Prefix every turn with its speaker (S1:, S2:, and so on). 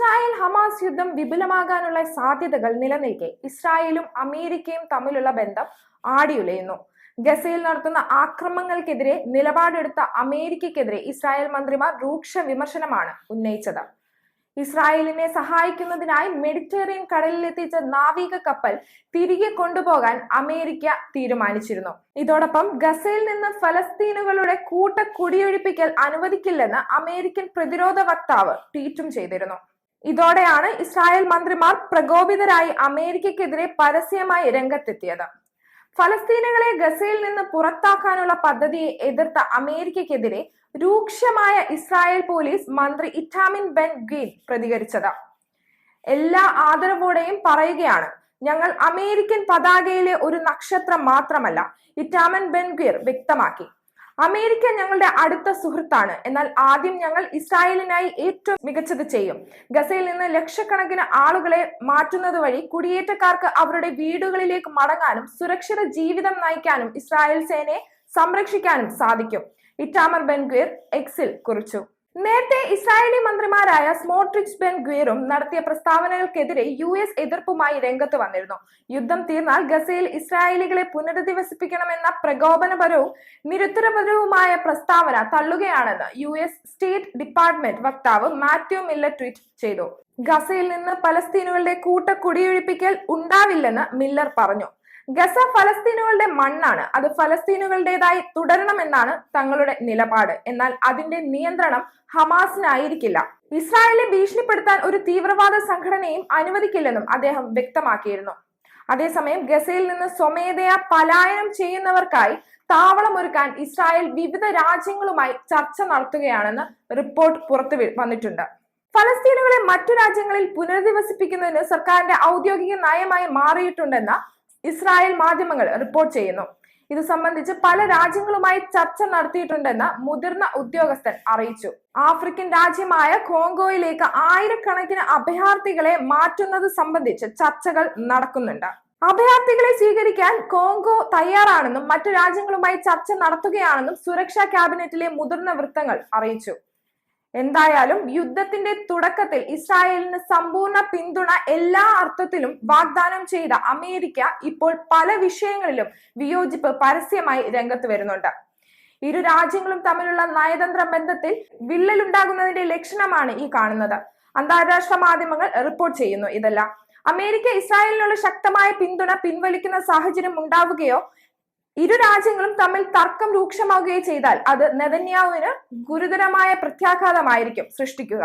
S1: Israel Hamas യുദ്ധം വിപുലമാകാനുള്ള സാധ്യതകൾ നിലനിൽക്കെ ഇസ്രായേലും അമേരിക്കയും തമ്മിലുള്ള ബന്ധം ആടിയുലയുന്നു. ഗസയിൽ നടത്തുന്ന ആക്രമണങ്ങൾക്കെതിരെ നിലപാടെടുത്ത അമേരിക്കക്കെതിരെ ഇസ്രായേൽ മന്ത്രിമാർ രൂക്ഷ വിമർശനമാണ് ഉന്നയിച്ചത്. ഇസ്രായേലിനെ സഹായിക്കുന്നതിനായി മെഡിറ്ററേനിയൻ കടലിലെത്തിച്ച നാവിക കപ്പൽ തിരികെ കൊണ്ടുപോകാൻ അമേരിക്ക തീരുമാനിച്ചിരുന്നു. ഇതോടൊപ്പം ഗസയിൽ നിന്ന് ഫലസ്തീനുകളുടെ കൂട്ട കുടിയൊഴിപ്പിക്കൽ അനുവദിക്കില്ലെന്ന് അമേരിക്കൻ പ്രതിരോധ വക്താവ് ട്വീറ്റും ചെയ്തിരുന്നു. ഇതോടെയാണ് ഇസ്രായേൽ മന്ത്രിമാർ പ്രകോപിതരായി അമേരിക്കക്കെതിരെ പരസ്യമായി രംഗത്തെത്തിയത്. ഫലസ്തീനുകളെ ഗസയിൽ നിന്ന് പുറത്താക്കാനുള്ള പദ്ധതിയെ എതിർത്ത അമേരിക്കക്കെതിരെ രൂക്ഷമായ ഇസ്രായേൽ പോലീസ് മന്ത്രി ഇറ്റാമിൻ ബെൻ ഗീൻ പ്രതികരിച്ചത്. എല്ലാ ആദരവോടെയും പറയുകയാണ് ഞങ്ങൾ അമേരിക്കൻ പതാകയിലെ ഒരു നക്ഷത്രം മാത്രമല്ല ഇറ്റാമൻ ബെൻഗീർ വ്യക്തമാക്കി. അമേരിക്ക ഞങ്ങളുടെ അടുത്ത സുഹൃത്താണ്. എന്നാൽ ആദ്യം ഞങ്ങൾ ഇസ്രായേലിനായി ഏറ്റവും മികച്ചത് ചെയ്യും. ഗസയിൽ നിന്ന് ലക്ഷക്കണക്കിന് ആളുകളെ മാറ്റുന്നത് വഴി കുടിയേറ്റക്കാർക്ക് അവരുടെ വീടുകളിലേക്ക് മടങ്ങാനും സുരക്ഷിത ജീവിതം നയിക്കാനും ഇസ്രായേൽ സേനയെ സംരക്ഷിക്കാനും സാധിക്കും. ഇറ്റാമർ ബെൻഗ്വീർ എക്സിൽ കുറിച്ചു. നേരത്തെ ഇസ്രായേലി മന്ത്രിമാരായ സ്മോട്രിച്ച് ബെൻ ഗ്വീറും നടത്തിയ പ്രസ്താവനകൾക്കെതിരെ യു എസ് എതിർപ്പുമായി രംഗത്ത് വന്നിരുന്നു. യുദ്ധം തീർന്നാൽ ഗസയിൽ ഇസ്രായേലികളെ പുനരധിവസിപ്പിക്കണമെന്ന പ്രകോപനപരവും നിരുത്തരപരവുമായ പ്രസ്താവന തള്ളുകയാണെന്ന് യു എസ് സ്റ്റേറ്റ് ഡിപ്പാർട്ട്മെന്റ് വക്താവ് മാത്യു മില്ലർ ട്വീറ്റ് ചെയ്തു. ഗസയിൽ നിന്ന് പലസ്തീനുകളുടെ കൂട്ട കുടിയൊഴിപ്പിക്കൽ ഉണ്ടാവില്ലെന്ന് മില്ലർ പറഞ്ഞു. ഗസ ഫലസ്തീനുകളുടെ മണ്ണാണ്. അത് ഫലസ്തീനുകളുടേതായി തുടരണമെന്നാണ് തങ്ങളുടെ നിലപാട്. എന്നാൽ അതിന്റെ നിയന്ത്രണം ഹമാസിനായിരിക്കില്ല. ഇസ്രായേലിനെ ഭീഷണിപ്പെടുത്താൻ ഒരു തീവ്രവാദ സംഘടനയും അനുവദിക്കില്ലെന്നും അദ്ദേഹം വ്യക്തമാക്കിയിരുന്നു. അതേസമയം ഗസയിൽ നിന്ന് സ്വമേധയാ പലായനം ചെയ്യുന്നവർക്കായി താവളമൊരുക്കാൻ ഇസ്രായേൽ വിവിധ രാജ്യങ്ങളുമായി ചർച്ച നടത്തുകയാണെന്ന് റിപ്പോർട്ട് പുറത്തു വന്നിട്ടുണ്ട്. ഫലസ്തീനുകളെ മറ്റു രാജ്യങ്ങളിൽ പുനരധിവസിപ്പിക്കുന്നതിന് സർക്കാരിന്റെ ഔദ്യോഗിക നയമായി മാറിയിട്ടുണ്ടെന്ന ഇസ്രായേൽ മാധ്യമങ്ങൾ റിപ്പോർട്ട് ചെയ്യുന്നു. ഇത് സംബന്ധിച്ച് പല രാജ്യങ്ങളുമായി ചർച്ച നടത്തിയിട്ടുണ്ടെന്ന് മുതിർന്ന ഉദ്യോഗസ്ഥൻ അറിയിച്ചു. ആഫ്രിക്കൻ രാജ്യമായ കോങ്കോയിലേക്ക് ആയിരക്കണക്കിന് അഭയാർത്ഥികളെ മാറ്റുന്നത് സംബന്ധിച്ച് ചർച്ചകൾ നടക്കുന്നുണ്ട്. അഭയാർത്ഥികളെ സ്വീകരിക്കാൻ കോങ്കോ തയ്യാറാണെന്നും മറ്റു രാജ്യങ്ങളുമായി ചർച്ച നടത്തുകയാണെന്നും സുരക്ഷാ ക്യാബിനറ്റിലെ മുതിർന്ന വൃത്തങ്ങൾ അറിയിച്ചു. എന്തായാലും യുദ്ധത്തിന്റെ തുടക്കത്തിൽ ഇസ്രായേലിന് സമ്പൂർണ പിന്തുണ എല്ലാ അർത്ഥത്തിലും വാഗ്ദാനം ചെയ്ത അമേരിക്ക ഇപ്പോൾ പല വിഷയങ്ങളിലും വിയോജിപ്പ് പരസ്യമായി രംഗത്ത് വരുന്നുണ്ട്. ഇരു രാജ്യങ്ങളും തമ്മിലുള്ള നയതന്ത്ര ബന്ധത്തിൽ വിള്ളലുണ്ടാകുന്നതിന്റെ ലക്ഷണമാണ് ഈ കാണുന്നത്. അന്താരാഷ്ട്ര മാധ്യമങ്ങൾ റിപ്പോർട്ട് ചെയ്യുന്നു ഇതെല്ലാം. അമേരിക്ക ഇസ്രായേലിനുള്ള ശക്തമായ പിന്തുണ പിൻവലിക്കുന്ന സാഹചര്യം ഉണ്ടാവുകയോ ഇരു രാജ്യങ്ങളും തമ്മിൽ തർക്കം രൂക്ഷമാവുകയും ചെയ്താൽ അത് നെതന്യാവിന് ഗുരുതരമായ പ്രത്യാഘാതമായിരിക്കും സൃഷ്ടിക്കുക.